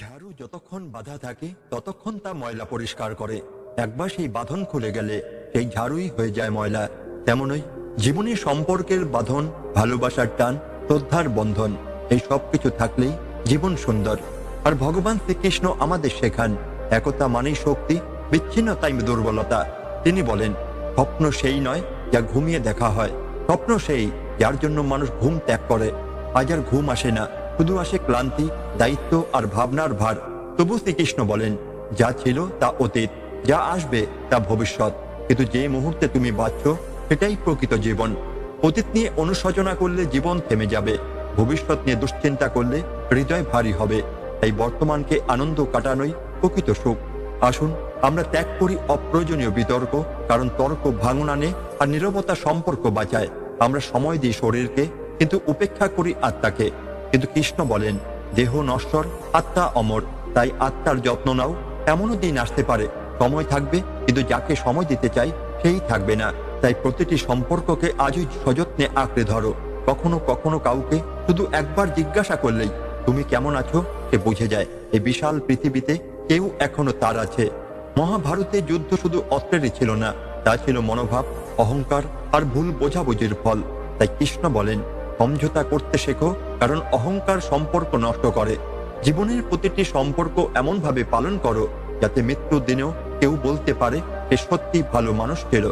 ঝাড়ু যতক্ষণ বাধা থাকে, ততক্ষণ তা ময়লা পরিষ্কার করে। একবার সেই বাঁধন খুলে গেলে সেই ঝাড়ুই হয়ে যায় ময়লা। তেমনই জীবনী সম্পর্কের বাঁধন, ভালোবাসার টান, শ্রদ্ধার বন্ধন, এই সব কিছু থাকলেই জীবন সুন্দর। আর ভগবান শ্রীকৃষ্ণ আমাদের শেখান, একতা মানেই শক্তি, বিচ্ছিন্নতাই দুর্বলতা। তিনি বলেন, স্বপ্ন সেই নয় যা ঘুমিয়ে দেখা হয়। স্বপ্ন সেই যার জন্য মানুষ ঘুম ত্যাগ করে। আজ আর ঘুম আসে না। শুধু আসে ক্লান্তি, দায়িত্ব আর ভাবনার ভার। তবু শ্রীকৃষ্ণ বলেন, যা ছিল তা অতীত, যা আসবে তা ভবিষ্যৎ। কিন্তু যে মুহূর্তে তুমি বাঁচছ, সেটাই প্রকৃত জীবন। অতীত নিয়ে অনুশোচনা করলে জীবন থেমে যাবে। ভবিষ্যৎ নিয়ে দুশ্চিন্তা করলে হৃদয় ভারী হবে। তাই বর্তমানকে আনন্দ কাটানোই প্রকৃত সুখ। আসুন, আমরা ত্যাগ করি অপ্রয়োজনীয় বিতর্ক, কারণ তর্ক ভাঙন আনে আর নিরবতা সম্পর্ক বাঁচায়। আমরা সময় দিই শরীরকে, কিন্তু উপেক্ষা করি আত্মাকে। কিন্তু কৃষ্ণ বলেন, দেহ নশ্বর, আত্মা অমর, তাই আত্মার যত্ন নাও। এমনও দিন আসতে পারে, সময় থাকবে, কিন্তু যাকে সময় দিতে চাই, সেই থাকবে না। তাই প্রতিটি সম্পর্ককে আজই সযত্নে আঁকড়ে ধরো। কখনো কখনো কাউকে শুধু একবার জিজ্ঞাসা করলেই, তুমি কেমন আছো? সে বুঝে যায় এই বিশাল পৃথিবীতে কেউ এখনও তার আছে। মহাভারতে যুদ্ধ শুধু অস্ত্রেরই ছিল না, তা ছিল মনোভাব, অহংকার আর ভুল বোঝাবুঝির ফল। তাই কৃষ্ণ বলেন সমঝোতা করতে শেখো, কারণ অহংকার সম্পর্ক নষ্ট করে। জীবনের প্রতিটি সম্পর্ক এমনভাবে পালন করো, যাতে মৃত্যুর দিনেও কেউ বলতে পারে সে সত্যি ভালো মানুষ ছিল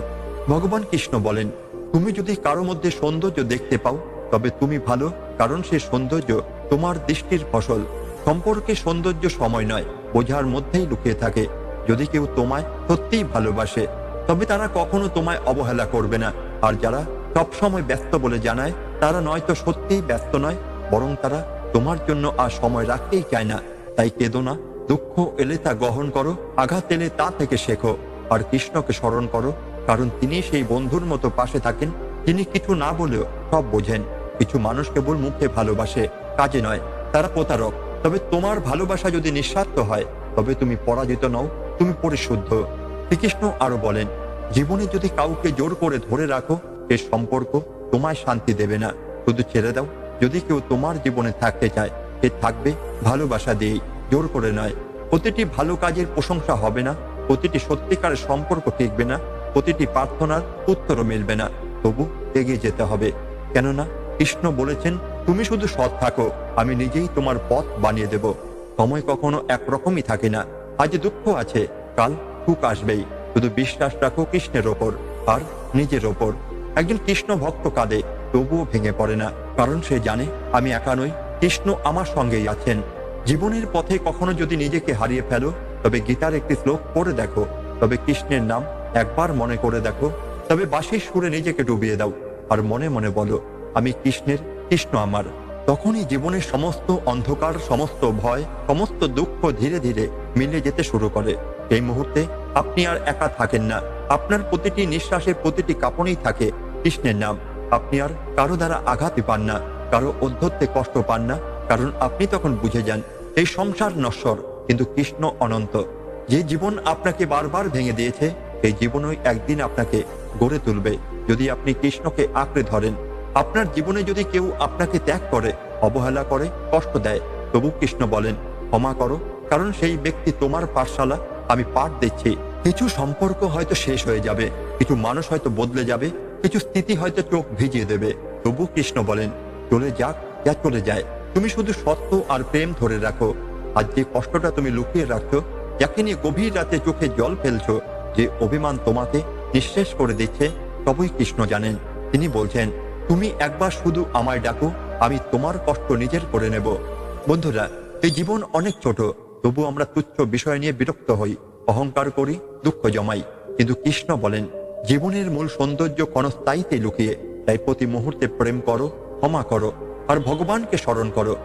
ভগবান কৃষ্ণ বলেন, তুমি যদি কারও মধ্যে সৌন্দর্য দেখতে পাও, তবে তুমি ভালো, কারণ সে সৌন্দর্য তোমার দৃষ্টির ফসল। সম্পর্কে সৌন্দর্য সময় নয়, বোঝার মধ্যেই লুকিয়ে থাকে। যদি কেউ তোমায় সত্যিই ভালোবাসে, তবে তারা কখনো তোমায় অবহেলা করবে না। আর যারা সবসময় ব্যস্ত বলে জানায় তারা নয়তো সত্যিই ব্যস্ত নয়, বরং তারা তোমার জন্য আর সময় রাখতেই চায় না। তাই কেঁদো না, দুঃখ এলে তা গ্রহণ করো, আঘাত এলে তা থেকে শেখো, আর কৃষ্ণকে স্মরণ করো, কারণ তিনি সেই বন্ধুর মতো পাশে থাকেন তিনি কিছু না বলেও সব বোঝেন। কিছু মানুষ কেবল মুখে ভালোবাসে, কাজে নয়, তারা প্রতারক। তবে তোমার ভালোবাসা যদি নিঃস্বার্থ হয়, তবে তুমি পরাজিত নও, তুমি পরিশুদ্ধ। শ্রীকৃষ্ণ আরও বলেন, জীবনে যদি কাউকে জোর করে ধরে রাখো সে সম্পর্ক তোমায় শান্তি দেবে না। শুধু ছেড়ে দাও। যদি কেউ তোমার জীবনে থাকতে চায়, সে থাকবে, ভালোবাসা দিয়েই জোর করে নয়। প্রতিটি ভালো কাজের প্রশংসা হবে না। প্রতিটি সত্যিকারের সম্পর্ক টিকবে না। প্রতিটি প্রার্থনার উত্তরও মিলবে না। তবু এগিয়ে যেতে হবে। কেননা, কৃষ্ণ বলেছেন, তুমি শুধু সৎ থাকো। আমি নিজেই তোমার পথ বানিয়ে দেব। সময় কখনো একরকমই থাকে না। আজ দুঃখ আছে। কাল সুখ আসবেই। শুধু বিশ্বাস রাখো কৃষ্ণের ওপর, আর নিজের ওপর। একজন কৃষ্ণ ভক্ত কাঁদে, তবুও ভেঙে পড়ে না, কারণ সে জানে, আমি একা নই, কৃষ্ণ আমার সঙ্গেই আছেন। জীবনের পথে কখনো যদি নিজেকে হারিয়ে ফেলো, তবে গীতার একটি শ্লোক পড়ে দেখো। তবে কৃষ্ণের নাম একবার মনে করে দেখো, তবে বাঁশির সুরে নিজেকে ডুবিয়ে দাও, আর মনে মনে বলো, আমি কৃষ্ণের, কৃষ্ণ আমার। তখনই জীবনের সমস্ত অন্ধকার, সমস্ত ভয়, সমস্ত দুঃখ ধীরে ধীরে মিলে যেতে শুরু করে। এই মুহূর্তে আপনি আর একা থাকেন না। আপনার প্রতিটি নিঃশ্বাসে প্রতিটি কাপনেই থাকে কৃষ্ণের নাম। আপনি আর কারও দ্বারা আঘাতই পান না, কারও অধ্যত্বে কষ্ট পান না, কারণ আপনি তখন বুঝে যান, এই সংসার নশ্বর, কিন্তু কৃষ্ণ অনন্ত। যে জীবন আপনাকে বারবার ভেঙে দিয়েছে, সেই জীবনই একদিন আপনাকে গড়ে তুলবে। যদি আপনি কৃষ্ণকে আঁকড়ে ধরেন, আপনার জীবনে যদি কেউ আপনাকে ত্যাগ করে, অবহেলা করে, কষ্ট দেয়, তবু কৃষ্ণ বলেন, ক্ষমা করো, কারণ সেই ব্যক্তি তোমার পাঠশালা আমি পাঠ দিচ্ছি। কিছু সম্পর্ক হয়তো শেষ হয়ে যাবে, কিছু মানুষ হয়তো বদলে যাবে, কিছু স্থিতি হয়তো চোখ ভিজিয়ে দেবে। তবু কৃষ্ণ বলেন, চলে যাক যা চলে যায়। তুমি শুধু সত্য আর প্রেম ধরে রাখো। আর যে কষ্টটা তুমি লুকিয়ে রাখছো, যাকে নিয়ে গভীর রাতে চোখে জল ফেলছো, যে অভিমান তোমাকে নিঃশেষ করে দিচ্ছে, তবুই কৃষ্ণ জানেন। তিনি বলছেন, তুমি একবার শুধু আমায় ডাকো, আমি তোমার কষ্ট নিজের করে নেব। বন্ধুরা, এই জীবন অনেক ছোট। তবু আমরা তুচ্ছ বিষয় নিয়ে বিরক্ত হই, অহংকার করি, দুঃখ জমাই। কিন্তু কৃষ্ণ বলেন, জীবনের মূল সৌন্দর্য ক্ষণস্থায়ীতে লুকিয়ে, তাই প্রতি মুহূর্তে প্রেম করো, ক্ষমা করো, আর ভগবানকে স্মরণ করো।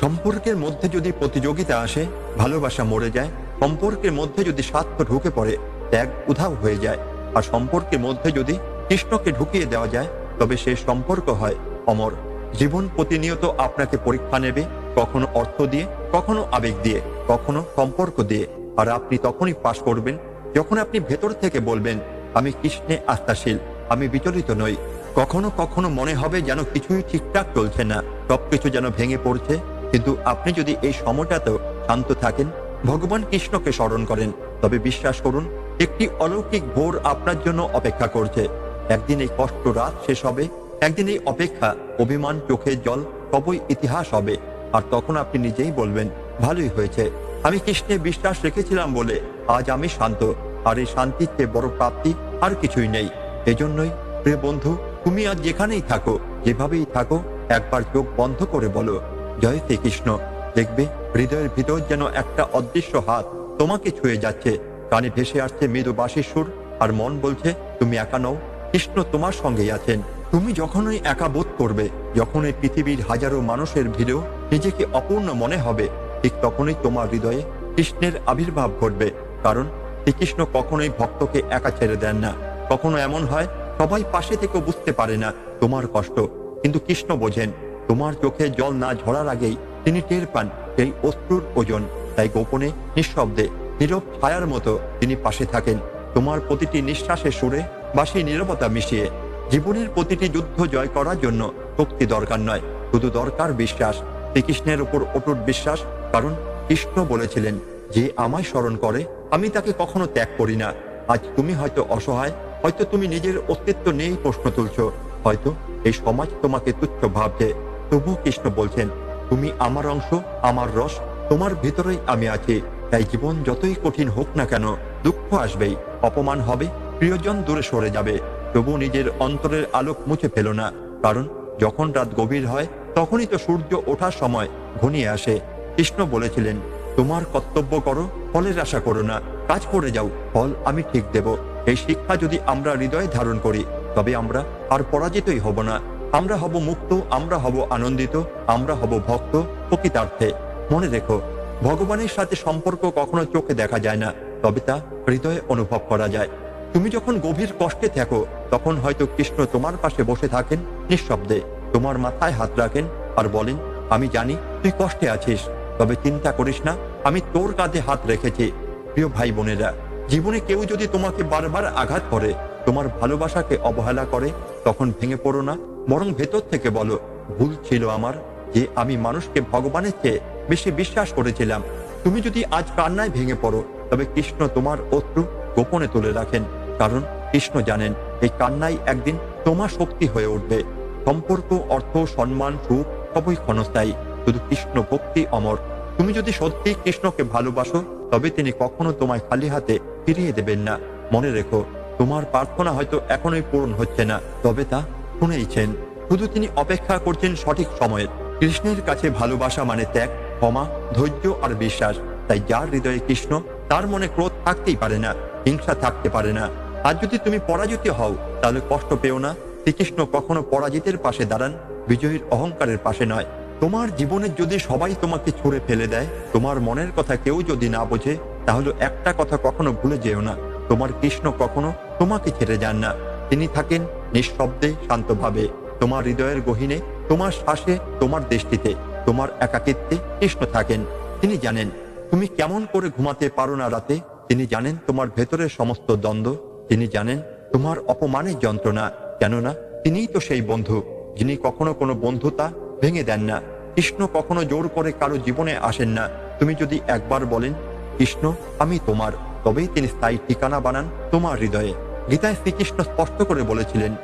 সম্পর্কের মধ্যে যদি প্রতিযোগিতা আসে, ভালোবাসা মরে যায়, সম্পর্কের মধ্যে যদি স্বার্থ ঢুকে পড়ে, ত্যাগ উধাও হয়ে যায়। আর সম্পর্কের মধ্যে যদি কৃষ্ণকে ঢুকিয়ে দেওয়া যায়, তবে সে সম্পর্ক হয় অমর। জীবন প্রতিনিয়ত আপনাকে পরীক্ষা নেবে, কখনো অর্থ দিয়ে, কখনো আবেগ দিয়ে। কখনো সম্পর্ক দিয়ে। আর আপনি তখনই পাশ করবেন, যখন আপনি ভেতর থেকে বলবেন, আমি কৃষ্ণে আস্থাশীল, আমি বিচলিত নই। কখনো কখনো মনে হবে যেন কিছুই ঠিকঠাক চলছে না, সবকিছু যেন ভেঙে পড়ছে। কিন্তু আপনি যদি এই সময়টাতেও শান্ত থাকেন, ভগবান কৃষ্ণকে স্মরণ করেন। তবে বিশ্বাস করুন, একটি অলৌকিক ভোর আপনার জন্য অপেক্ষা করছে। একদিন এই কষ্ট রাত শেষ হবে, একদিন এই অপেক্ষা, অভিমান চোখে জল, সবই ইতিহাস হবে। আর তখন আপনি নিজেই বলবেন ভালোই হয়েছে। আমি কৃষ্ণে বিশ্বাস রেখেছিলাম বলে আজ আমি শান্ত। আর এই শান্তির চেয়ে বড় প্রাপ্তি আর কিছুই নেই। এজন্যই, প্রিয় বন্ধু, তুমি আজ যেখানেই থাকো, যেভাবেই থাকো, একবার চোখ বন্ধ করে বলো, জয় শ্রীকৃষ্ণ। দেখবে, হৃদয়ের ভিতর যেন একটা অদৃশ্য হাত তোমাকে ছুঁয়ে যাচ্ছে। কানে ভেসে আসছে মৃদু বাঁশির সুর, আর মন বলছে, তুমি একা নও, কৃষ্ণ তোমার সঙ্গেই আছেন। তুমি যখনই একা বোধ করবে যখন এই পৃথিবীর হাজারো মানুষের ভিড়েও নিজেকে অপূর্ণ মনে হবে ঠিক তখনই তোমার হৃদয়ে কৃষ্ণের আবির্ভাব ঘটবে, কারণ শ্রীকৃষ্ণ কখনোই ভক্তকে একা ছেড়ে দেন না। কখনো এমন হয়, সবাই পাশে থেকেও বুঝতে পারে না তোমার কষ্ট। কিন্তু কৃষ্ণ বোঝেন, তোমার চোখে জল না ঝরার আগেই তিনি টের পান সেই অশ্রুর ওজন। তাই গোপনে, নিঃশব্দে, নীরব ছায়ার মতো তিনি পাশে থাকেন। তোমার প্রতিটি নিঃশ্বাসের সুরে বা সেই নীরবতা মিশিয়ে। জীবনের প্রতিটি যুদ্ধ জয় করার জন্য শক্তি দরকার নয়, শুধু দরকার বিশ্বাস। শ্রীকৃষ্ণের উপর অটুট বিশ্বাস কারণ কৃষ্ণ বলেছিলেন, যে আমায় স্মরণ করে, আমি তাকে কখনো ত্যাগ করি না। আজ তুমি হয়তো অসহায়, হয়তো তুমি নিজের অস্তিত্ব নিয়েই প্রশ্ন তুলছ। হয়তো এই সমাজ তোমাকে তুচ্ছ ভাবছে। তবু কৃষ্ণ বলছেন, তুমি আমার অংশ, আমার রস, তোমার ভিতরেই আমি আছি। তাই জীবন যতই কঠিন হোক না কেন, দুঃখ আসবেই, অপমান হবে, প্রিয়জন দূরে সরে যাবে। তবু নিজের অন্তরের আলোক মুছে ফেলো না। কারণ যখন রাত গভীর হয়, তখনই তো সূর্য ওঠার সময় ঘনিয়ে আসে। কৃষ্ণ বলেছিলেন, তোমার কর্তব্য করো, ফলের আশা করো না। কাজ করে যাও, ফল আমি ঠিক দেব। এই শিক্ষা যদি আমরা হৃদয়ে ধারণ করি, তবে আমরা আর পরাজিতই হব না। আমরা হব মুক্ত, আমরা হব আনন্দিত, আমরা হব ভক্ত, প্রকৃতার্থে। মনে রেখো, ভগবানের সাথে সম্পর্ক কখনো চোখে দেখা যায় না, তবে তা হৃদয়ে অনুভব করা যায়। তুমি যখন গভীর কষ্টে থাকো, তখন হয়তো কৃষ্ণ তোমার পাশে বসে থাকেন নিঃশব্দে। তোমার মাথায় হাত রাখেন আর বলেন, আমি জানি তুই কষ্টে আছিস। তবে চিন্তা করিস না, আমি তোর কাঁধে হাত রেখেছি। প্রিয় ভাই বোনেরা, জীবনে কেউ যদি তোমাকে বারবার আঘাত করে, তোমার ভালোবাসাকে অবহেলা করে, তখন ভেঙে পড়ো না, বরং ভেতর থেকে বলো, ভুল ছিল আমার, যে আমি মানুষকে ভগবানের চেয়ে বেশি বিশ্বাস করেছিলাম। তুমি যদি আজ কান্নায় ভেঙে পড়ো, তবে কৃষ্ণ তোমার অশ্রু গোপনে তুলে রাখেন, কারণ কৃষ্ণ জানেন, এই কান্নাই একদিন তোমার শক্তি হয়ে উঠবে। সম্পর্ক, অর্থ, সম্মান, সুখ সবই ক্ষণস্থায়ী। শুধু কৃষ্ণ ভক্তি অমর। তুমি যদি সত্যি কৃষ্ণকে ভালোবাসো, তবে তিনি কখনো তোমায় খালি হাতে ফিরিয়ে দেবেন না। মনে রেখো, তোমার প্রার্থনা হয়তো এখনোই পূরণ হচ্ছে না, তবে তা শুনেইছেন। শুধু তিনি অপেক্ষা করছেন সঠিক সময়ের কৃষ্ণের কাছে ভালোবাসা মানে ত্যাগ, ক্ষমা, ধৈর্য আর বিশ্বাস। তাই যার হৃদয়ে কৃষ্ণ, তার মনে ক্রোধ থাকতেই পারে না, হিংসা থাকতে পারে না। আর যদি তুমি পরাজিত হও, তাহলে কষ্ট পেও না। শ্রীকৃষ্ণ কখনো পরাজিতের পাশে দাঁড়ান, বিজয়ীর অহংকারের পাশে নয়। তোমার জীবনের যদি সবাই তোমাকে ছুঁড়ে ফেলে দেয়, তোমার মনের কথা কেউ যদি না বোঝে, তাহলে একটা কথা কখনো ভুলে যেও না। তোমার কৃষ্ণ কখনো তোমাকে ছেড়ে যান না। তিনি থাকেন নিঃশব্দে, শান্তভাবে। তোমার হৃদয়ের গহীনে, তোমার শ্বাসে, তোমার দৃষ্টিতে, তোমার একাকিত্বে কৃষ্ণ থাকেন। তিনি জানেন, তুমি কেমন করে ঘুমাতে পারো না রাতে? তিনি জানেন তোমার ভেতরের সমস্ত দ্বন্দ্ব। তিনি জানেন তোমার অপমানের যন্ত্রণা। কেননা তিনিই তো সেই বন্ধু, যিনি কখনো কোনো বন্ধুতা ভেঙে দেন না। কৃষ্ণ কখনো জোর করে কারও জীবনে আসেন না। তুমি যদি একবার বলেন, কৃষ্ণ, আমি তোমার। তবেই তিনি স্থায়ী ঠিকানা বানান তোমার হৃদয়ে। গীতায় শ্রীকৃষ্ণ স্পষ্ট করে বলেছিলেন,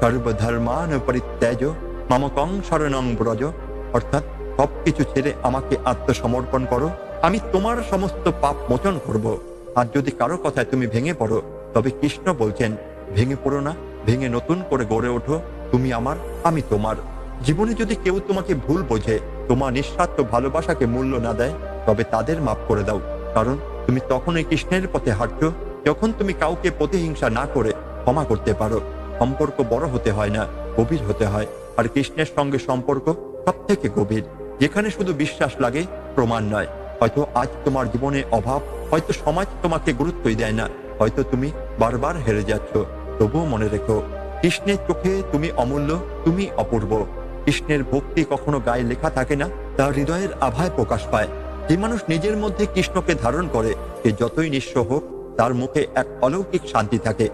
সর্বধর্মান পরিত্যাজ মামকং শরণং ব্রজ। অর্থাৎ, সবকিছু ছেড়ে আমাকে আত্মসমর্পণ করো, আমি তোমার সমস্ত পাপ মোচন করব। আর যদি কারও কথায় তুমি ভেঙে পড়ো, তবে কৃষ্ণ বলছেন, ভেঙে পড়ো না, ভেঙে নতুন করে গড়ে ওঠো। তুমি আমার, আমি তোমার। জীবনে যদি কেউ তোমাকে ভুল বোঝে, তোমার নিঃস্বার্থ ভালোবাসাকে মূল্য না দেয়, তবে তাদের মাফ করে দাও। কারণ তুমি তখনই কৃষ্ণের পথে হাঁটছো, যখন তুমি কাউকে প্রতিহিংসা না করে ক্ষমা করতে পারো। সম্পর্ক বড় হতে হয় না, গভীর হতে হয়, আর কৃষ্ণের সঙ্গে সম্পর্ক সব থেকে গভীর। যেখানে শুধু বিশ্বাস লাগে, প্রমাণ নয়। হয়তো আজ তোমার জীবনে অভাব, হয়তো সমাজ তোমাকে গুরুত্বই দেয় না, হয়তো তুমি বারবার হেরে যাচ্ছ, তবুও মনে রেখো, কৃষ্ণের চোখে তুমি অমূল্য, তুমি অপূর্ব। কৃষ্ণের ভক্তি কখনো গায়ে লেখা থাকে না, তার হৃদয়ের আভায় প্রকাশ পায়। যে মানুষ নিজের মধ্যে কৃষ্ণকে ধারণ করে, সে যতই নিঃস্ব হোক, তার মুখে এক অলৌকিক শান্তি থাকে।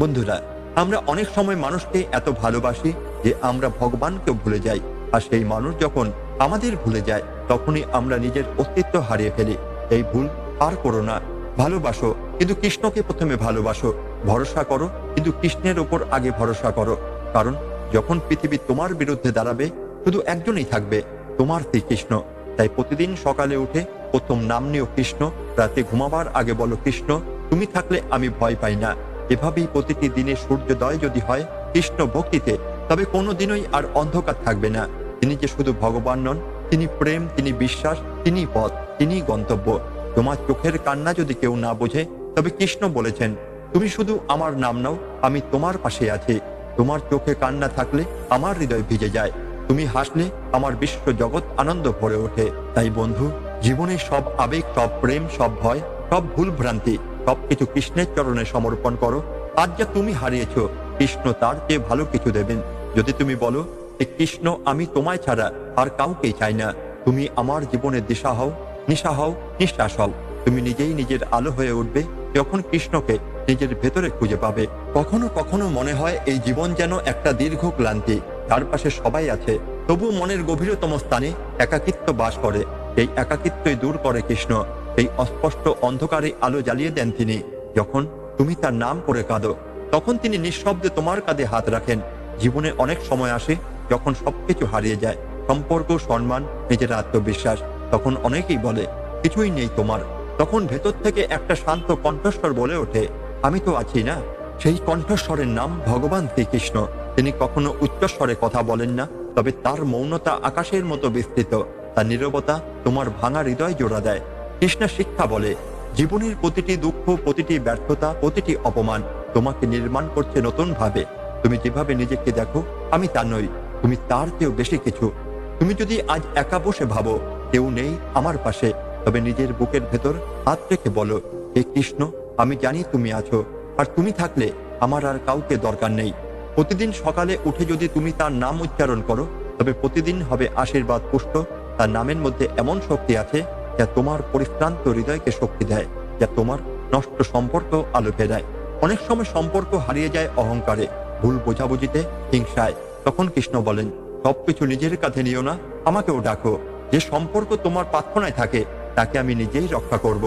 বন্ধুরা, আমরা অনেক সময় মানুষকে এত ভালোবাসি যে আমরা ভগবানকেও ভুলে যাই। আর সেই মানুষ যখন আমাদের ভুলে যায়, তখনই আমরা নিজের অস্তিত্ব হারিয়ে ফেলি। এই ভুল আর করো না। ভালোবাসো, কিন্তু কৃষ্ণকে প্রথমে ভালোবাসো। ভরসা করো, কিন্তু কৃষ্ণের ওপর আগে ভরসা করো। কারণ যখন পৃথিবী তোমার বিরুদ্ধে দাঁড়াবে, শুধু একজনই থাকবে, তোমার শ্রীকৃষ্ণ। তাই প্রতিদিন সকালে উঠে প্রথম নাম নিও কৃষ্ণ, রাতে ঘুমাবার আগে বলো কৃষ্ণ, তুমি থাকলে আমি ভয় পাই না। এভাবেই প্রতিটি দিনে সূর্যোদয় যদি হয় কৃষ্ণ ভক্তিতে, তবে কোনোদিনই আর অন্ধকার থাকবে না। তিনি যে শুধু ভগবান নন, তিনি প্রেম, তিনি বিশ্বাস, তিনি পথ, তিনি গন্তব্য। তোমার চোখের কান্না যদি কেউ না বোঝে, তবে কৃষ্ণ বলেছেন, তুমি শুধু আমার নাম নাও, আমি তোমার পাশে আছি। তোমার চোখে কান্না থাকলে আমার হৃদয় ভিজে যায়। তুমি হাসলে আমার বিশ্ব জগৎ আনন্দ ভরে ওঠে। তাই বন্ধু, জীবনে সব আবেগ, সব প্রেম, সব ভয়, সব ভুল ভ্রান্তি, সবকিছু কৃষ্ণের চরণে সমর্পণ করো। আজ যা তুমি হারিয়েছ, কৃষ্ণ তার চেয়ে ভালো কিছু দেবেন। যদি তুমি বলো যে কৃষ্ণ আমি তোমায় ছাড়া আর কাউকেই চাই না, তুমি আমার জীবনের দিশা হও, নিশা হও, নিঃশ্বাস হও। তুমি নিজেই নিজের আলো হয়ে উঠবে যখন কৃষ্ণকে নিজের ভেতরে খুঁজে পাবে। কখনো কখনো মনে হয় এই জীবন যেন একটা দীর্ঘ ক্লান্তি। চারপাশে সবাই আছে। তবু মনের গভীরতম স্থানে একাকিত্ব বাস করে। এই একাকিত্বই দূর করে কৃষ্ণ। এই অস্পষ্ট অন্ধকারে আলো জ্বালিয়ে দেন তিনি। যখন তুমি তার নাম করে কাঁদো, তখন তিনি নিঃশব্দে তোমার কাঁধে হাত রাখেন। জীবনে অনেক সময় আসে যখন সবকিছু হারিয়ে যায়। সম্পর্ক, সম্মান, নিজের আত্মবিশ্বাস, তখন অনেকেই বলে, কিছুই নেই তোমার। তখন ভেতর থেকে একটা শান্ত কণ্ঠস্বর বলে ওঠে। আমি তো আছি না। সেই কণ্ঠস্বরের নাম ভগবান শ্রীকৃষ্ণ। তিনি কখনো উচ্চস্বরে কথা বলেন না, তবে তার মৌনতা আকাশের মতো বিস্তৃত। তার নীরবতা তোমার ভাঙা হৃদয় জোড়া দেয়। কৃষ্ণ শিক্ষা বলে, জীবনের প্রতিটি দুঃখ, প্রতিটি ব্যর্থতা, প্রতিটি অপমান তোমাকে নির্মাণ করছে নতুন ভাবে তুমি যেভাবে নিজেকে দেখো, আমি তা নই। তুমি তার চেয়েও বেশি কিছু। তুমি যদি আজ একা বসে ভাবো, কেউ নেই আমার পাশে। তবে নিজের বুকের ভেতর হাত রেখে বলো, হে কৃষ্ণ আমি জানি তুমি আছো, আর তুমি থাকলে আমার আর কাউকে দরকার নেই। প্রতিদিন সকালে উঠে যদি তুমি তার নাম উচ্চারণ করো, তবে প্রতিদিন হবে আশীর্বাদ পুষ্ট, তার নামের মধ্যে এমন শক্তি আছে যা তোমার পরিশ্রান্ত হৃদয়কে শক্তি দেয়, যা তোমার নষ্ট সম্পর্ক আলো ফেরায় অনেক সময় সম্পর্ক হারিয়ে যায় অহংকারে, ভুল বোঝাবুঝিতে, হিংসায়। তখন কৃষ্ণ বলেন, সবকিছু নিজের কাছে নিও না, আমাকেও ডাকো। যে সম্পর্ক তোমার প্রার্থনায় থাকে, তাকে আমি নিজেই রক্ষা করব।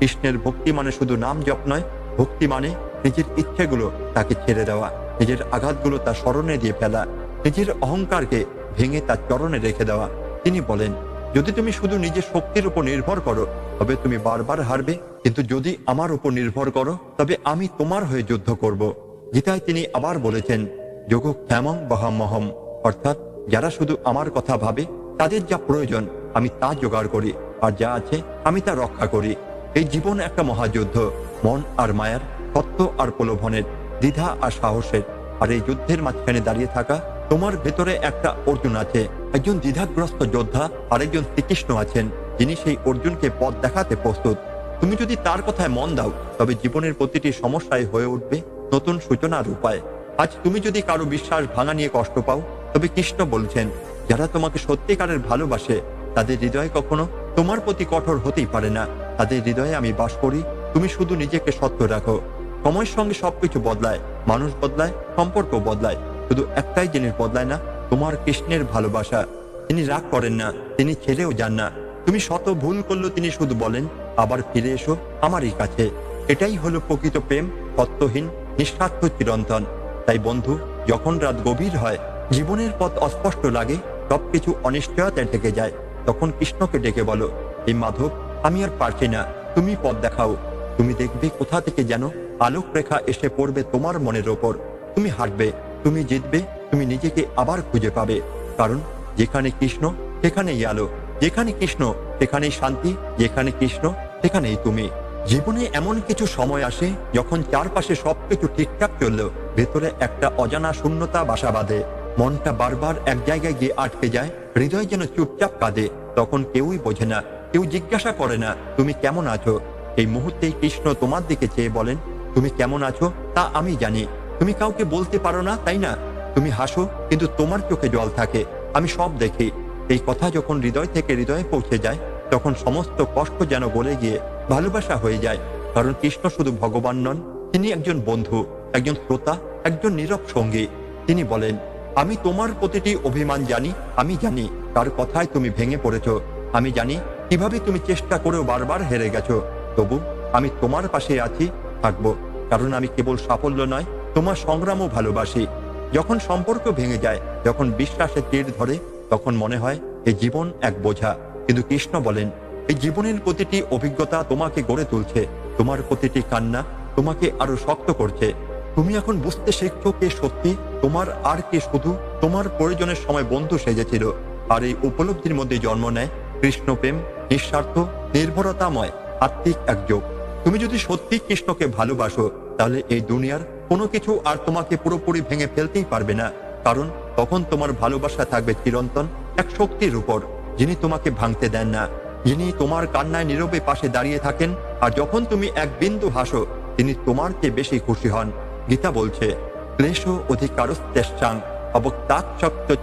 কৃষ্ণের ভক্তি মানে শুধু নাম জপ নয়, ভক্তি মানে নিজের ইচ্ছেগুলো তাকে ছেড়ে দেওয়া, নিজের আঘাতগুলো তার স্মরণে দিয়ে ফেলা, নিজের অহংকারকে ভেঙে তার চরণে রেখে দেওয়া। তিনি বলেন, যদি তুমি শুধু নিজের শক্তির উপর নির্ভর করো, তবে তুমি বারবার হারবে। কিন্তু যদি আমার উপর নির্ভর করো, তবে আমি তোমার হয়ে যুদ্ধ করব। গীতায় তিনি আবার বলেছেন, যোগ ক্ষেমং বহামহম। অর্থাৎ, যারা শুধু আমার কথা ভাবে, তাদের যা প্রয়োজন, আমি তা জোগাড় করি, আর যা আছে, আমি তা রক্ষা করি। এই জীবন একটা মহাযুদ্ধ। মন আর মায়ার, সত্য আর প্রলোভনের, দ্বিধা আর সাহসের। আর এই যুদ্ধের মাঝখানে দাঁড়িয়ে থাকা তোমার ভেতরে একটা অর্জুন আছে। একজন দ্বিধাগ্রস্ত যোদ্ধা আর একজন শ্রীকৃষ্ণ আছেন, যিনি সেই অর্জুনকে পথ দেখাতে প্রস্তুত। তুমি যদি তার কথায় মন দাও, তবে জীবনের প্রতিটি সমস্যায় হয়ে উঠবে নতুন সূচনার উপায়। আজ তুমি যদি কারও বিশ্বাস ভাঙা নিয়ে কষ্ট পাও, তবে কৃষ্ণ বলছেন, যারা তোমাকে সত্যিকারের ভালোবাসে, তাদের হৃদয় কখনো তোমার প্রতি কঠোর হতেই পারে না। তাদের হৃদয়ে আমি বাস করি। তুমি শুধু নিজেকে সত্য রাখো। সময়ের সঙ্গে সবকিছু বদলায়। মানুষ বদলায়, সম্পর্ক বদলায়। শুধু একটাই জিনিস বদলায় না, তোমার কৃষ্ণের ভালোবাসা। তিনি রাগ করেন না, তিনি ছেড়েও যান না। তুমি শত ভুল করলেও তিনি শুধু বলেন, আবার ফিরে এসো আমারই কাছে। এটাই হলো প্রকৃত প্রেম, সত্যহীন, নিঃস্বার্থ চিরন্তন। তাই বন্ধু, যখন রাত গভীর হয়, জীবনের পথ অস্পষ্ট লাগে, সবকিছু অনিশ্চয়তায় থেকে যায়। তখন কৃষ্ণকে ডেকে বলো এই মাধব আমি আর পারছি না। তুমি পথ দেখাও। তুমি দেখবে কোথা থেকে যেন আলোক রেখা এসে পড়বে তোমার মনের ওপর। তুমি হাঁটবে, তুমি জিতবে, তুমি নিজেকে আবার খুঁজে পাবে। কারণ যেখানে কৃষ্ণ, সেখানেই আলো। যেখানে কৃষ্ণ, সেখানেই শান্তি। যেখানে কৃষ্ণ, সেখানেই তুমি। জীবনে এমন কিছু সময় আসে যখন চারপাশে সবকিছু ঠিকঠাক চললেও ভেতরে একটা অজানা শূন্যতা বাসা বাঁধে। মনটা বারবার এক জায়গায় গিয়ে আটকে যায়। হৃদয় যেন চুপচাপ কাঁদে। তখন কেউই বোঝে না কেউ জিজ্ঞাসা করে না, তুমি কেমন আছো? এই মুহূর্তেই কৃষ্ণ তোমার দিকে চেয়ে বলেন, তুমি কেমন আছো? তা আমি জানি। তুমি কাউকে বলতে পারো না, তাই না? তুমি হাসো, কিন্তু তোমার চোখে জল থাকে। আমি সব দেখি। এই কথা যখন হৃদয় থেকে হৃদয়ে পৌঁছে যায়, তখন সমস্ত কষ্ট যেন গলে গিয়ে ভালোবাসা হয়ে যায়। কারণ কৃষ্ণ শুধু ভগবান নন, তিনি একজন বন্ধু, একজন শ্রোতা, একজন নীরব সঙ্গী। তিনি বলেন, আমি তোমার প্রতিটি অভিমান জানি, আমি জানি কার কথায় তুমি ভেঙে পড়েছ। আমি জানি কীভাবে তুমি চেষ্টা করেও বারবার হেরে গেছো। তবু আমি তোমার পাশে আছি, থাকব। কারণ আমি কেবল সাফল্য নয়, তোমার সংগ্রামও ভালোবাসি। যখন সম্পর্ক ভেঙে যায়, যখন বিশ্বাসে তীর ধরে, তখন মনে হয় এই জীবন এক বোঝা। কিন্তু কৃষ্ণ বলেন এই জীবনের প্রতিটি অভিজ্ঞতা তোমাকে গড়ে তুলছে। তোমার প্রতিটি কান্না তোমাকে আরও শক্ত করছে। তুমি এখন বুঝতে শিখছো কে সত্যি, তোমার আর কে শুধু, তোমার প্রয়োজনের সময় বন্ধু সেজেছিল। আর এই উপলব্ধির মধ্যে জন্ম নেয় কৃষ্ণ প্রেম নিঃস্বার্থ, নির্ভরতাময়, আত্মিক একযোগ। তুমি যদি সত্যি কৃষ্ণকে ভালোবাসো, তাহলে এই দুনিয়ার কোনো কিছু আর তোমাকে পুরোপুরি ভেঙে ফেলতেই পারবে না। কারণ তখন তোমার ভালোবাসা থাকবে চিরন্তন এক শক্তির উপর, যিনি তোমাকে ভাঙতে দেন না। যিনি তোমার কান্নায় নীরবে পাশে দাঁড়িয়ে থাকেন, আর যখন তুমি এক বিন্দু হাসো, তিনি তোমার চেয়ে বেশি খুশি হন। গীতা বলছে, ক্লেশ অধিকারস্তেষ্টাং অবক্তাক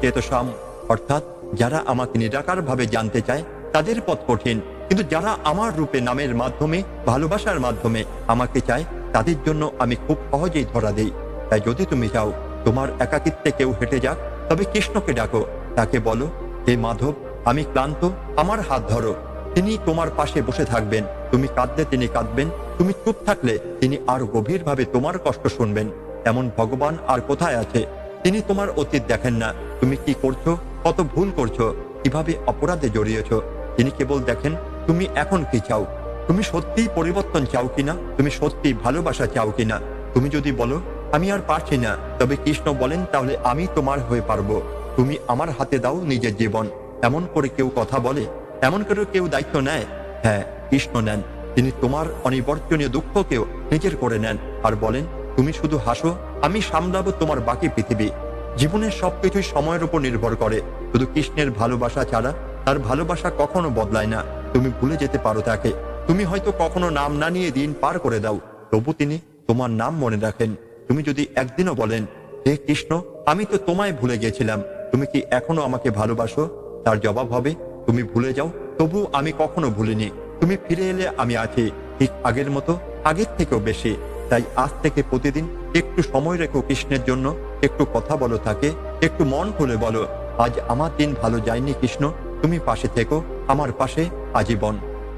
চেতসাম অর্থাৎ যারা আমাকে নিরাকার ভাবে জানতে চায় তাদের পথ কঠিন, কিন্তু যারা আমার রূপে, নামের মাধ্যমে, ভালোবাসার মাধ্যমে আমাকে চায়, তাদের জন্য আমি খুব সহজেই ধরা দেই। তাই যদি তুমি চাও তোমার একাকিত্বে কেউ হেঁটে যাক, তবে কৃষ্ণকে ডাকো, তাকে বলো, হে মাধব, আমি ক্লান্ত, আমার হাত ধরো। তিনি তোমার পাশে বসে থাকবেন, তুমি কাঁদলে তিনি কাঁদবেন, তুমি চুপ থাকলে তিনি আরও গভীরভাবে তোমার কষ্ট শুনবেন। এমন ভগবান আর কোথায় আছে? তিনি তোমার অতীত দেখেন না। তুমি কি করছ? কত ভুল করছ? কীভাবে অপরাধে জড়িয়েছো? তিনি কেবল দেখেন, তুমি এখন কি চাও? তুমি সত্যিই পরিবর্তন চাও কিনা? তুমি সত্যি ভালোবাসা চাও কিনা? তুমি যদি বলো, আমি আর পারছি না, তবে কৃষ্ণ বলেন, তাহলে আমি তোমার হয়ে পারব। তুমি আমার হাতে দাও নিজের জীবন। এমন করে কেউ কথা বলে, এমন করে কেউ দায়িত্ব নেয়। হ্যাঁ কৃষ্ণ নেন। তিনি তোমার অনিবর্তনীয় দুঃখকেও নিজের করে নেন আর বলেন, তুমি শুধু হাসো, আমি সামলাবো তোমার বাকি পৃথিবী। জীবনের সবকিছুই সময়ের উপর নির্ভর করে। শুধু কৃষ্ণের ভালোবাসা ছাড়া তার ভালোবাসা কখনো বদলায় না। তুমি ভুলে যেতে পারো তাকে। তুমি হয়তো কখনো নাম না নিয়ে দিন পার করে দাও। তবু তিনি তোমার নাম মনে রাখেন। তুমি যদি একদিনও বলেন, হে কৃষ্ণ, আমি তো তোমায় ভুলে গেছিলাম। তুমি কি এখনও আমাকে ভালোবাসো? তার জবাব হবে, তুমি ভুলে যাও। তবু আমি কখনো ভুলিনি। তুমি ফিরে এলে আমি আছি। ঠিক আগের মতো, আগের থেকেও বেশি। তাই আজ থেকে প্রতিদিন একটু সময় রেখো কৃষ্ণের জন্য। একটু কথা বলো তাকে। একটু মন খুলে বলো, আজ আমার দিন ভালো যায়নি কৃষ্ণ। তুমি পাশে থেকো, আমার পাশে আজীবন।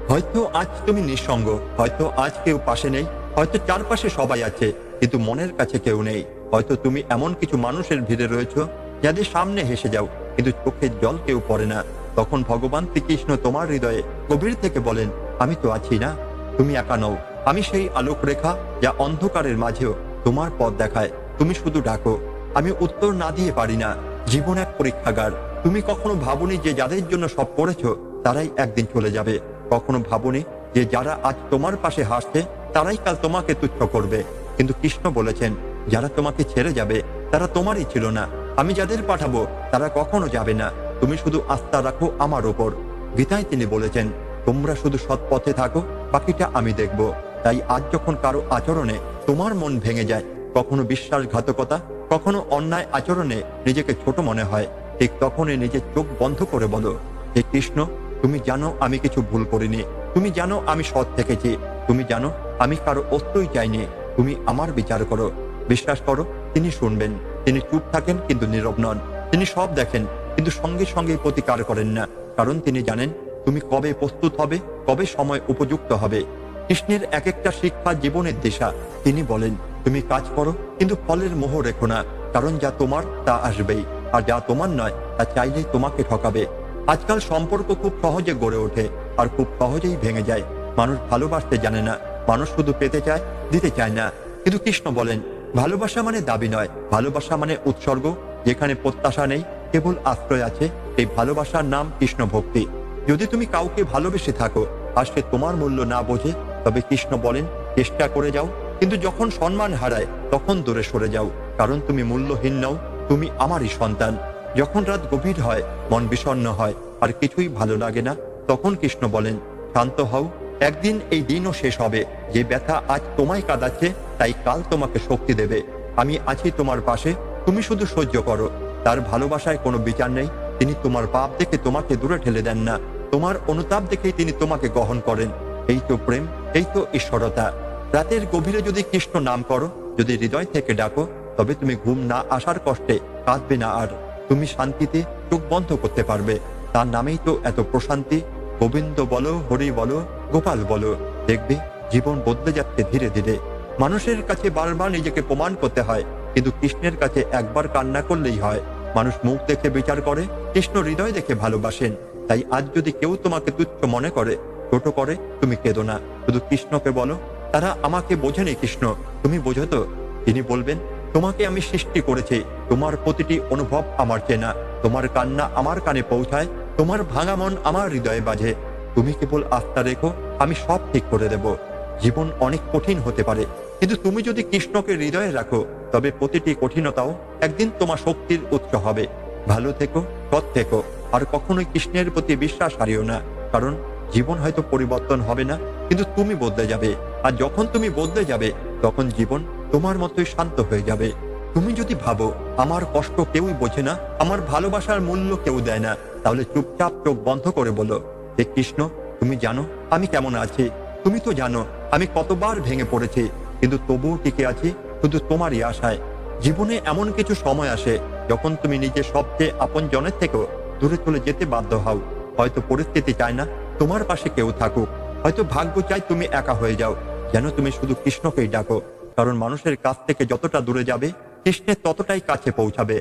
হয়তো আজ তুমি নিঃসঙ্গ, হয়তো আজ কেউ পাশে নেই, হয়তো চারপাশে সবাই আছে, কিন্তু মনের কাছে কেউ নেই। হয়তো তুমি এমন কিছু মানুষের ভিড়ে রয়েছো, যাদের সামনে হেসে যাও, কিন্তু চোখের জল কেউ পড়ে না। তখন ভগবান শ্রীকৃষ্ণ তোমার হৃদয়ে গভীর থেকে বলেন, আমি তো আছি না, তুমি একা নও। আমি সেই আলোক রেখা যা অন্ধকারের মাঝেও তোমার পথ দেখায়। তুমি শুধু ডাকো। আমি উত্তর না দিয়ে পারি না। জীবন এক পরীক্ষাগার। তুমি কখনো ভাবনি যে যাদের জন্য সব করেছ, তারাই একদিন চলে যাবে? কখনো ভাবনি যে যারা আজ তোমার পাশে হাসছে, তারাই কাল তোমাকে তুচ্ছ করবে? কিন্তু কৃষ্ণ বলেছেন, যারা তোমাকে ছেড়ে যাবে, তারা তোমারই ছিল না। আমি যাদের পাঠাবো, তারা কখনো যাবে না। তুমি শুধু আস্থা রাখো আমার ওপর। গীতায় তিনি বলেছেন, তোমরা শুধু সৎ পথে থাকো, বাকিটা আমি দেখব। তাই আজ যখন কারও আচরণে তোমার মন ভেঙে যায়, কখনো বিশ্বাসঘাতকতা, কখনো অন্যায় আচরণে নিজেকে ছোট মনে হয়। ঠিক তখনই নিজের চোখ বন্ধ করে বলো, হে কৃষ্ণ, তুমি জানো আমি কিছু ভুল করিনি। তুমি জানো আমি সৎ থেকেছি। তুমি জানো আমি কারও অস্ত্রই চাইনি। তুমি আমার বিচার করো। বিশ্বাস করো, তিনি শুনবেন। তিনি চুপ থাকেন কিন্তু নীরব নন। তিনি সব দেখেন, কিন্তু সঙ্গে সঙ্গে প্রতিকার করেন না। কারণ তিনি জানেন, তুমি কবে প্রস্তুত হবে, কবে সময় উপযুক্ত হবে। কৃষ্ণের এক একটা শিক্ষা জীবনের দিশা। তিনি বলেন, তুমি কাজ করো, কিন্তু ফলের মোহ রেখো না, কারণ যা তোমার তা আসবেই। আর যা তোমার নয়, তা চাইলেই তোমাকে ঠকাবে। আজকাল সম্পর্ক খুব সহজে গড়ে ওঠে আর খুব সহজেই ভেঙে যায়। মানুষ ভালোবাসতে জানে না, মানুষ শুধু পেতে চায়, দিতে চায় না। কিন্তু কৃষ্ণ বলেন, ভালোবাসা মানে দাবি নয়, ভালোবাসা মানে উৎসর্গ, যেখানে প্রত্যাশা নেই, কেবল আশ্রয় আছে এই ভালোবাসার নাম কৃষ্ণ ভক্তি। যদি তুমি কাউকে ভালোবেসে থাকো, আর সে তোমার মূল্য না বোঝে, তবে কৃষ্ণ বলেন, চেষ্টা করে যাও, কিন্তু যখন সম্মান হারায়, তখন দূরে সরে যাও, কারণ তুমি মূল্যহীন নও। তুমি আমারই সন্তান। যখন রাত গভীর হয়, মন বিষণ্ণ হয়, আর কিছুই ভালো লাগে না, তখন কৃষ্ণ বলেন, শান্ত হও, একদিন এই দিনও শেষ হবে। যে ব্যথা আজ তোমায় কাঁদাচ্ছে, তাই কাল তোমাকে শক্তি দেবে। আমি আছি তোমার পাশে, তুমি শুধু সহ্য করো। তার ভালোবাসায় কোনো বিচার নেই, তিনি তোমার পাপ দেখে তোমাকে দূরে ঠেলে দেন না। তোমার অনুতাপ দেখেই তিনি তোমাকে গ্রহণ করেন। এই তো প্রেম, এই তো ঈশ্বরতা। রাতের গভীরে যদি কৃষ্ণ নাম করো, যদি হৃদয় থেকে ডাকো তবে তুমি ঘুম না আসার কষ্টে কাঁদবে না আর তুমি শান্তিতে চোখ বন্ধ করতে পারবে। তার নামেই তো এত প্রশান্তি। গোবিন্দ বলো, হরি বলো, গোপাল বলো, দেখবে জীবন বদলে যাচ্ছে ধীরে ধীরে। মানুষের কাছে বারবার নিজেকে প্রমাণ করতে হয়, কিন্তু কৃষ্ণের কাছে একবার কান্না করলেই হয়। মানুষ মুখ দেখে বিচার করে, কৃষ্ণ হৃদয় দেখে ভালোবাসেন। তাই আজ যদি কেউ তোমাকে তুচ্ছ মনে করে, ছোট করে তুমি কেঁদো না। শুধু কৃষ্ণকে বলো, তারা আমাকে বোঝেনি কৃষ্ণ, তুমি বোঝো তো? তিনি বলবেন তোমাকে আমি সৃষ্টি করেছি। তোমার প্রতিটি অনুভব আমার চেনা। তোমার কান্না আমার কানে পৌঁছায়। তোমার ভাঙা মন আমার হৃদয়ে বাজে। তুমি কেবল আস্থা রেখো, আমি সব ঠিক করে দেব। জীবন অনেক কঠিন হতে পারে। কিন্তু তুমি যদি কৃষ্ণকে হৃদয়ে রাখো, তবে প্রতিটি কঠিনতাও একদিন তোমার শক্তির উৎস হবে। ভালো থেকো, সৎ থেকো। আর কখনোই কৃষ্ণের প্রতি বিশ্বাস হারিও না। কারণ জীবন হয়তো পরিবর্তন হবে না, কিন্তু তুমি বদলে যাবে। আর যখন তুমি বদলে যাবে, তখন জীবন তোমার মতোই শান্ত হয়ে যাবে। তুমি যদি ভাবো, আমার কষ্ট কেউই বোঝে না, আমার ভালোবাসার মূল্য কেউ দেয় না, তাহলে চুপচাপ চোখ বন্ধ করে বলো, হে কৃষ্ণ, তুমি জানো, আমি কেমন আছি? তুমি তো জানো, আমি কতবার ভেঙে পড়েছি, কিন্তু তবুও টিকে আছি, শুধু তোমারই আশায়। জীবনে এমন কিছু সময় আসে, যখন তুমি নিজের সবচেয়ে আপন জনের থেকেও দূরে চলে যেতে বাধ্য হও। হয়তো পরিস্থিতি চায় না, তোমার পাশে কেউ থাকুক। হয়তো ভাগ্য চাই তুমি একা হয়ে যাও, যেন তুমি শুধু কৃষ্ণকেই ডাকো। কারণ মানুষের কাছ থেকে যতটা দূরে যাবে কৃষ্ণের ততটাই কাছে পৌঁছাবে।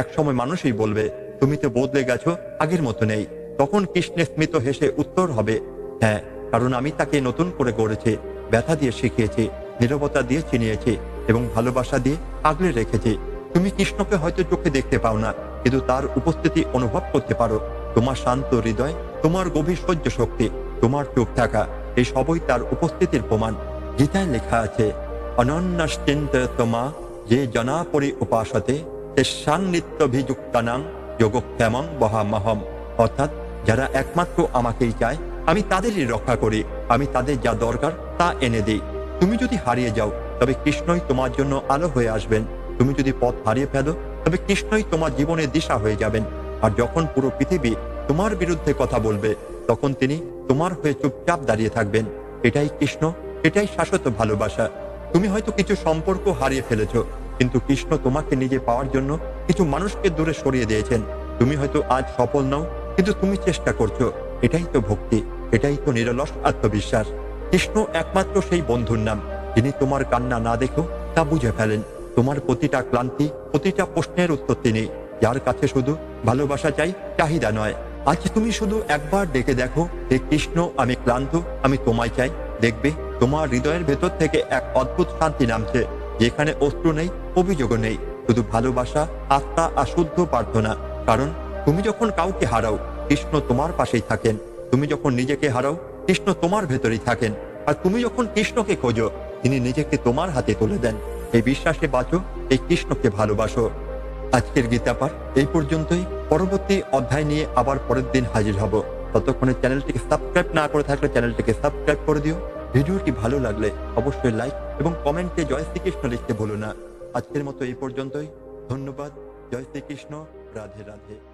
এক সময় মানুষই বলবে, তুমি তো বদলে গেছো, আগের মতো নেই। তখন কৃষ্ণের স্মিত হেসে উত্তর হবে হ্যাঁ কারণ আমি তাকে নতুন করে গড়েছি, ব্যথা দিয়ে শিখিয়েছি, নিরবতা দিয়ে চিনিয়েছি এবং ভালোবাসা দিয়ে আগলে রেখেছি। তুমি কৃষ্ণকে হয়তো চোখে দেখতে পাও না, কিন্তু তার উপস্থিতি অনুভব করতে পারো। তোমার শান্ত হৃদয়, তোমার গভীর সহ্য শক্তি, তোমার চোখ থাকা এই সবই তার উপস্থিতির প্রমাণ। গীতায় লেখা আছে অনন্যাশ্চিন্ত তোমা, যে জনা পরি উপাসতে, সে সান্নিত্যভিযুক্তানাং যোগক্ষেমং বহামহম। অর্থাৎ, যারা একমাত্র আমাকেই চায়, আমি তাদেরই রক্ষা করি, আমি তাদের যা দরকার, তা এনে দিই। তুমি যদি হারিয়ে যাও, তবে কৃষ্ণই তোমার জন্য আলো হয়ে আসবেন। তুমি যদি পথ হারিয়ে ফেলো, তবে কৃষ্ণই তোমার জীবনে দিশা হয়ে যাবেন। আর যখন পুরো পৃথিবী তোমার বিরুদ্ধে কথা বলবে, তখন তিনি তোমার হয়ে চুপচাপ দাঁড়িয়ে থাকবেন। এটাই কৃষ্ণ, এটাই শাশ্বত ভালোবাসা। তুমি হয়তো কিছু সম্পর্ক হারিয়ে ফেলেছ, কিন্তু কৃষ্ণ তোমাকে নিজে পাওয়ার জন্য কিছু মানুষকে দূরে সরিয়ে দিয়েছেন। তুমি হয়তো আজ সফল নও, কিন্তু তুমি চেষ্টা করছ। এটাই তো ভক্তি, এটাই তো নিরলস আত্মবিশ্বাস। কৃষ্ণ একমাত্র সেই বন্ধুর নাম। যিনি তোমার কান্না না দেখো, তা বুঝে ফেলেন। তোমার প্রতিটা ক্লান্তি, প্রতিটা প্রশ্নের উত্তর তিনি। যার কাছে শুধু ভালোবাসা চাই, চাহিদা নয়। আজ তুমি শুধু একবার ডেকে দেখো হে কৃষ্ণ, আমি ক্লান্ত, আমি তোমায় চাই। দেখবে তোমার হৃদয়ের ভেতর থেকে এক অদ্ভুত শান্তি নামছে, যেখানে অস্ত্র নেই, অভিযোগও নেই, শুধু ভালোবাসা, আস্থা আর শুদ্ধ প্রার্থনা। কারণ তুমি যখন কাউকে হারাও, কৃষ্ণ তোমার পাশেই থাকেন। তুমি যখন নিজেকে হারাও, কৃষ্ণ তোমার ভেতরেই থাকেন। আর তুমি যখন কৃষ্ণকে খোঁজো, তিনি নিজেকে তোমার হাতে তুলে দেন। এই বিশ্বাসে বাঁচো, এই কৃষ্ণকে ভালোবাসো। আজকের গীতা পাঠ এই পর্যন্তই। পরবর্তী অধ্যায় নিয়ে আবার পরের দিন হাজির হব। ততক্ষণে চ্যানেলটিকে সাবস্ক্রাইব না করে থাকলে চ্যানেলটিকে সাবস্ক্রাইব করে দিও। ভিডিওটি ভালো লাগলে অবশ্যই লাইক এবং কমেন্টে জয় শ্রীকৃষ্ণ লিখতে ভুলো না। আজকের মতো এই পর্যন্তই। ধন্যবাদ। জয় শ্রীকৃষ্ণ। রাধে রাধে।